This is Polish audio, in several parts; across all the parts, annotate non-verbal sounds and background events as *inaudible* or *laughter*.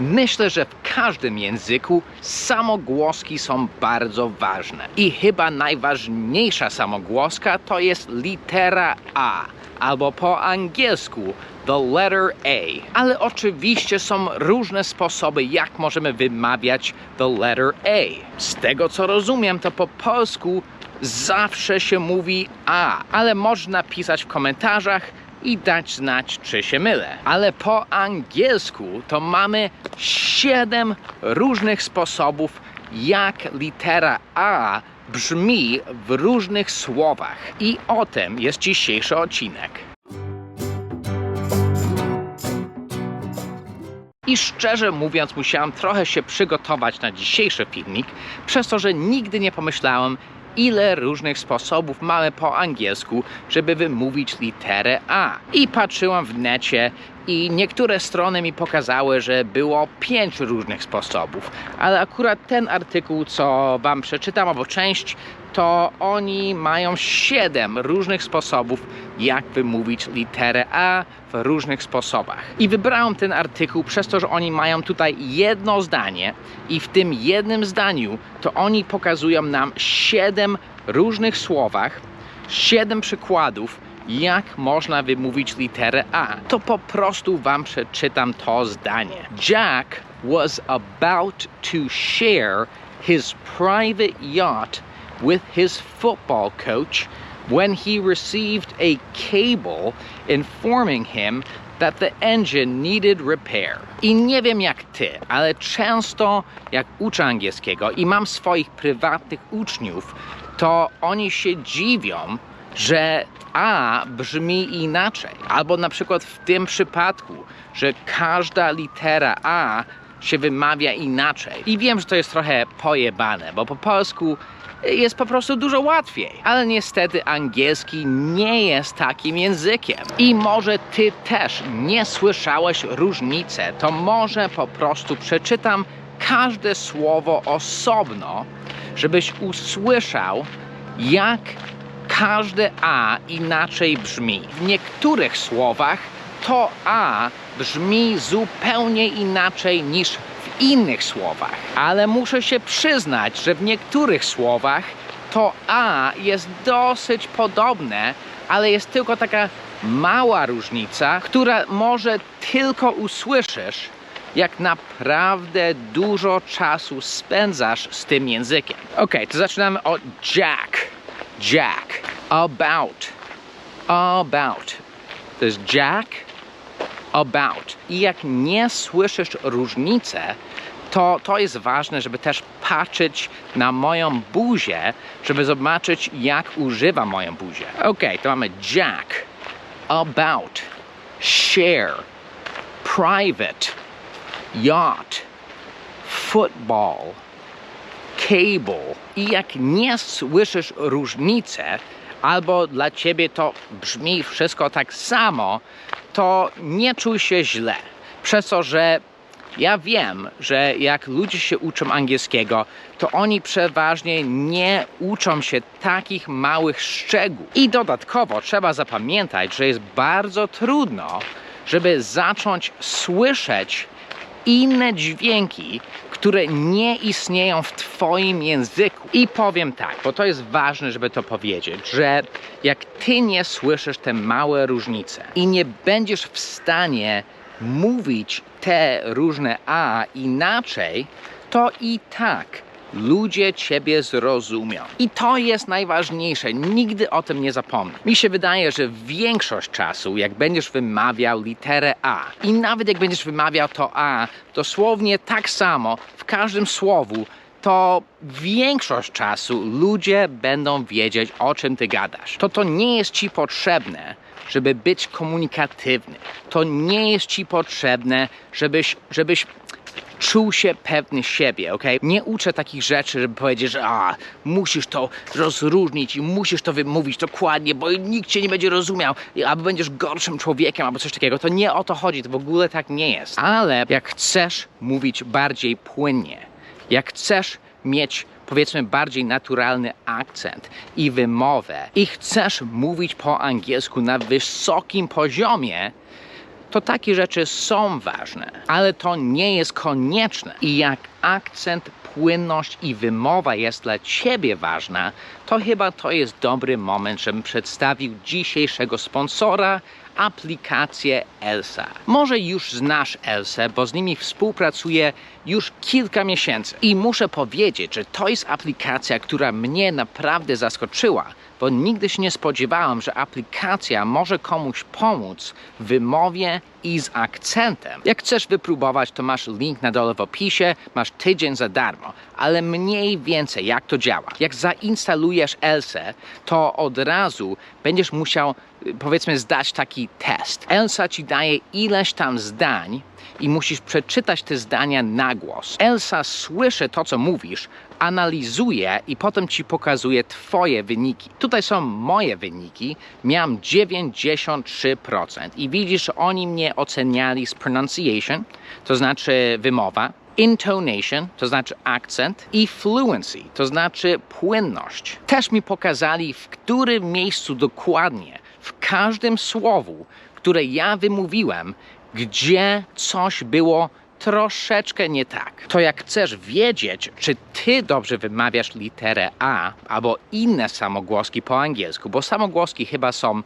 Myślę, że w każdym języku samogłoski są bardzo ważne. I chyba najważniejsza samogłoska to jest litera A, albo po angielsku the letter A. Ale oczywiście są różne sposoby, jak możemy wymawiać the letter A. Z tego co rozumiem, to po polsku zawsze się mówi A, ale można pisać w komentarzach i dać znać, czy się mylę. Ale po angielsku to mamy siedem różnych sposobów, jak litera A brzmi w różnych słowach. I o tym jest dzisiejszy odcinek. I szczerze mówiąc, musiałam trochę się przygotować na dzisiejszy filmik, przez to, że nigdy nie pomyślałem, ile różnych sposobów mamy po angielsku, żeby wymówić literę A. I patrzyłam w necie i niektóre strony mi pokazały, że było pięć różnych sposobów, ale akurat ten artykuł, co wam przeczytam, albo część, to oni mają siedem różnych sposobów, jak wymówić literę A w różnych sposobach. I wybrałem ten artykuł przez to, że oni mają tutaj jedno zdanie i w tym jednym zdaniu to oni pokazują nam siedem różnych słowach, siedem przykładów, jak można wymówić literę A. To po prostu wam przeczytam to zdanie. Jack was about to share his private yacht with his football coach when he received a cable informing him that the engine needed repair. I nie wiem jak ty, ale często jak uczę angielskiego i mam swoich prywatnych uczniów, to oni się dziwią, że A brzmi inaczej. Albo na przykład w tym przypadku, że każda litera A się wymawia inaczej. I wiem, że to jest trochę pojebane, bo po polsku jest po prostu dużo łatwiej. Ale niestety angielski nie jest takim językiem. I może ty też nie słyszałeś różnicy, to może po prostu przeczytam każde słowo osobno, żebyś usłyszał, jak każde A inaczej brzmi. W niektórych słowach to A brzmi zupełnie inaczej niż w innych słowach. Ale muszę się przyznać, że w niektórych słowach to A jest dosyć podobne, ale jest tylko taka mała różnica, która może tylko usłyszysz, jak naprawdę dużo czasu spędzasz z tym językiem. Ok, to zaczynamy od Jack. Jack. About. About. To jest Jack. About. I jak nie słyszysz różnicy, to, to jest ważne, żeby też patrzeć na moją buzię, żeby zobaczyć, jak używa moją buzię. Ok, to mamy Jack. About. Share. Private. Yacht. Football cable. I jak nie słyszysz różnicy, albo dla ciebie to brzmi wszystko tak samo, to nie czuj się źle. Przez to, że ja wiem, że jak ludzie się uczą angielskiego, to oni przeważnie nie uczą się takich małych szczegółów. I dodatkowo trzeba zapamiętać, że jest bardzo trudno, żeby zacząć słyszeć inne dźwięki, które nie istnieją w Twoim języku. I powiem tak, bo to jest ważne, żeby to powiedzieć, że jak Ty nie słyszysz te małe różnice i nie będziesz w stanie mówić te różne A inaczej, to i tak ludzie ciebie zrozumią. I to jest najważniejsze, nigdy o tym nie zapomnij. Mi się wydaje, że większość czasu, jak będziesz wymawiał literę A, i nawet jak będziesz wymawiał to A, dosłownie tak samo w każdym słowu, to większość czasu ludzie będą wiedzieć, o czym ty gadasz. To to nie jest ci potrzebne, żeby być komunikatywny. To nie jest ci potrzebne, żebyś, żebyś czuł się pewny siebie, ok? Nie uczę takich rzeczy, żeby powiedzieć, że a, musisz to rozróżnić i musisz to wymówić dokładnie, bo nikt cię nie będzie rozumiał, albo będziesz gorszym człowiekiem, albo coś takiego. To nie o to chodzi, to w ogóle tak nie jest. Ale jak chcesz mówić bardziej płynnie, jak chcesz mieć powiedzmy bardziej naturalny akcent i wymowę i chcesz mówić po angielsku na wysokim poziomie, to takie rzeczy są ważne, ale to nie jest konieczne. I jak akcent, płynność i wymowa jest dla Ciebie ważna, to chyba to jest dobry moment, żebym przedstawił dzisiejszego sponsora, aplikację Elsa. Może już znasz Elsę, bo z nimi współpracuję już kilka miesięcy. I muszę powiedzieć, że to jest aplikacja, która mnie naprawdę zaskoczyła, bo nigdy się nie spodziewałem, że aplikacja może komuś pomóc w wymowie i z akcentem. Jak chcesz wypróbować, to masz link na dole w opisie, masz tydzień za darmo, ale mniej więcej jak to działa. Jak zainstalujesz Elsę, to od razu będziesz musiał y, powiedzmy zdać taki test. Elsa ci daje ileś tam zdań i musisz przeczytać te zdania na głos. Elsa słyszy to, co mówisz, analizuje i potem ci pokazuje twoje wyniki. Tutaj są moje wyniki. Miałem 93% i widzisz, oni mnie oceniali z pronunciation, to znaczy wymowa, intonation, to znaczy akcent, i fluency, to znaczy płynność. Też mi pokazali, w którym miejscu dokładnie, w każdym słowu, które ja wymówiłem, gdzie coś było troszeczkę nie tak. To jak chcesz wiedzieć, czy ty dobrze wymawiasz literę A albo inne samogłoski po angielsku, bo samogłoski chyba są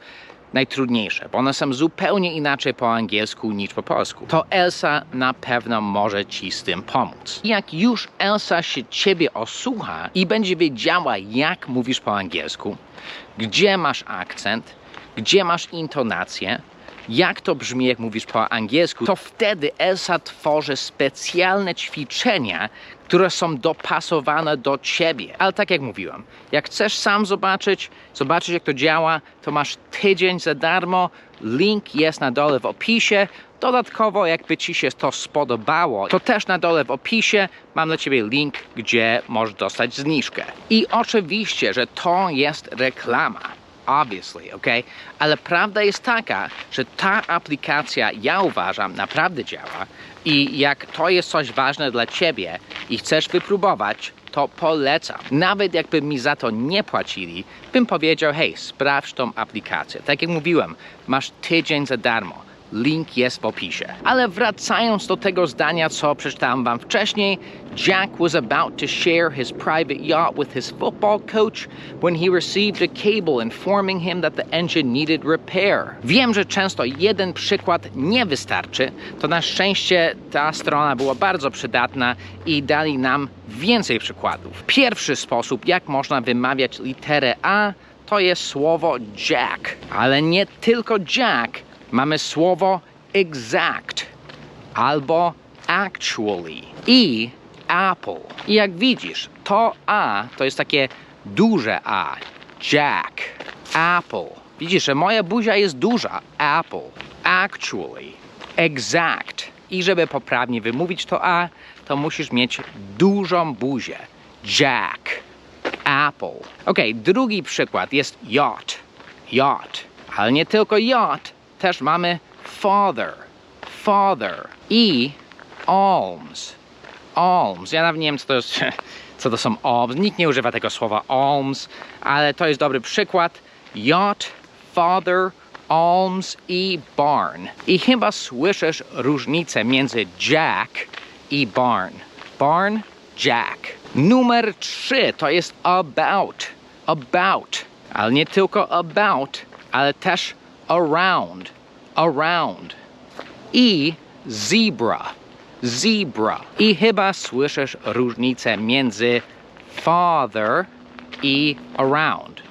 najtrudniejsze, bo one są zupełnie inaczej po angielsku niż po polsku, to Elsa na pewno może ci z tym pomóc. Jak już Elsa się ciebie osłucha i będzie wiedziała, jak mówisz po angielsku, gdzie masz akcent, gdzie masz intonację, jak to brzmi, jak mówisz po angielsku, to wtedy Elsa tworzy specjalne ćwiczenia, które są dopasowane do ciebie. Ale tak jak mówiłem, jak chcesz sam zobaczyć, zobaczyć jak to działa, to masz tydzień za darmo. Link jest na dole w opisie. Dodatkowo, jakby Ci się to spodobało, to też na dole w opisie mam dla Ciebie link, gdzie możesz dostać zniżkę. I oczywiście, że to jest reklama obviously, ok? Ale prawda jest taka, że ta aplikacja, ja uważam, naprawdę działa i jak to jest coś ważne dla ciebie i chcesz wypróbować, to polecam. Nawet jakby mi za to nie płacili, bym powiedział, hej, sprawdź tą aplikację. Tak jak mówiłem, masz tydzień za darmo. Link jest w opisie. Ale wracając do tego zdania, co przeczytałem wam wcześniej, Jack was about to share his private yacht with his football coach when he received a cable informing him that the engine needed repair. Wiem, że często jeden przykład nie wystarczy, to na szczęście ta strona była bardzo przydatna i dali nam więcej przykładów. Pierwszy sposób, jak można wymawiać literę A, to jest słowo Jack, ale nie tylko Jack mamy słowo exact albo actually i apple. I jak widzisz, to A to jest takie duże A. Jack, apple. Widzisz, że moja buzia jest duża. Apple, actually, exact. I żeby poprawnie wymówić to A, to musisz mieć dużą buzię. Jack, apple. Ok, drugi przykład jest yacht. Yacht. Ale nie tylko yacht, też mamy father, father i alms, alms. Ja nawet nie wiem, co to, jest, *laughs* co to są alms. Nikt nie używa tego słowa alms, ale to jest dobry przykład. Yacht, father, alms i barn. I chyba słyszysz różnicę między jack i barn. Barn, jack. Numer trzy to jest about, about. Ale nie tylko about, ale też around, around. I zebra, zebra. I chyba słyszysz różnicę między father i around.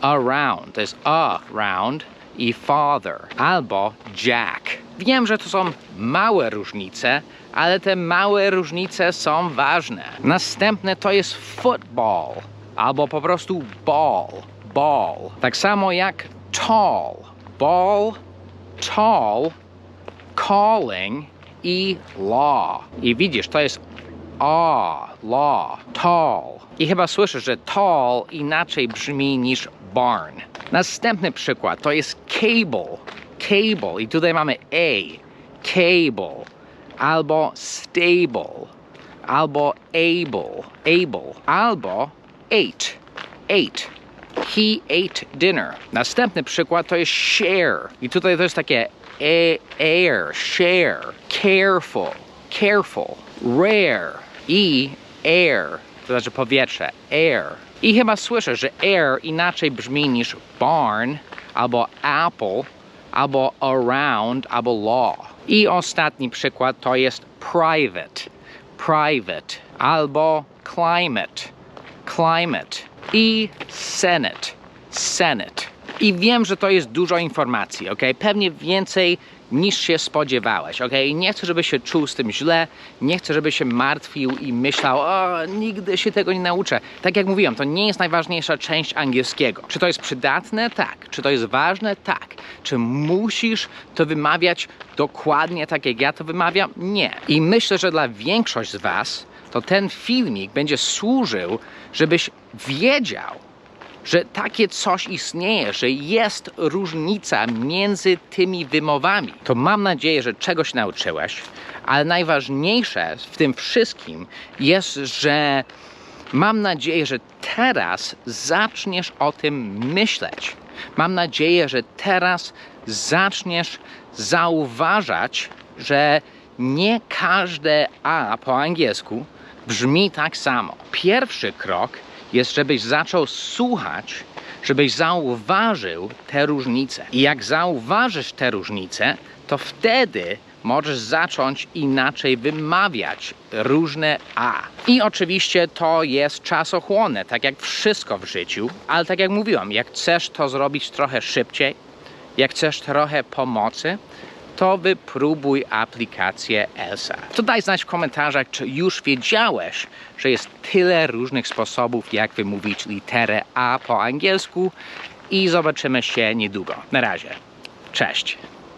Around, to jest around i father. Albo jack. Wiem, że to są małe różnice, ale te małe różnice są ważne. Następne to jest football, albo po prostu ball, ball. Tak samo jak tall, ball, tall, calling i law. I widzisz, to jest a, law, tall. I chyba słyszysz, że tall inaczej brzmi niż barn. Następny przykład to jest cable, cable. I tutaj mamy a, cable, albo stable, albo able, able, albo eight, eight. He ate dinner. Następny przykład to jest share. I tutaj to jest takie e, air, share, careful, careful, rare i air, to znaczy powietrze, air. I chyba słyszę, że air inaczej brzmi niż barn, albo apple, albo around, albo law. I ostatni przykład to jest private, private, albo climate, climate i senate, senate. I wiem, że to jest dużo informacji, ok? Pewnie więcej niż się spodziewałeś, ok? Nie chcę, żebyś się czuł z tym źle, nie chcę, żebyś się martwił i myślał, o, nigdy się tego nie nauczę. Tak jak mówiłem, to nie jest najważniejsza część angielskiego. Czy to jest przydatne? Tak. Czy to jest ważne? Tak. Czy musisz to wymawiać dokładnie tak, jak ja to wymawiam? Nie. I myślę, że dla większość z Was to ten filmik będzie służył, żebyś wiedział, że takie coś istnieje, że jest różnica między tymi wymowami. To mam nadzieję, że czegoś nauczyłeś, ale najważniejsze w tym wszystkim jest, że mam nadzieję, że teraz zaczniesz o tym myśleć. Mam nadzieję, że teraz zaczniesz zauważać, że nie każde A po angielsku brzmi tak samo. Pierwszy krok jest, żebyś zaczął słuchać, żebyś zauważył te różnice. I jak zauważysz te różnice, to wtedy możesz zacząć inaczej wymawiać różne A. I oczywiście to jest czasochłonne, tak jak wszystko w życiu, ale tak jak mówiłam, jak chcesz to zrobić trochę szybciej, jak chcesz trochę pomocy, to wypróbuj aplikację ELSA. To daj znać w komentarzach, czy już wiedziałeś, że jest tyle różnych sposobów, jak wymówić literę A po angielsku i zobaczymy się niedługo. Na razie. Cześć.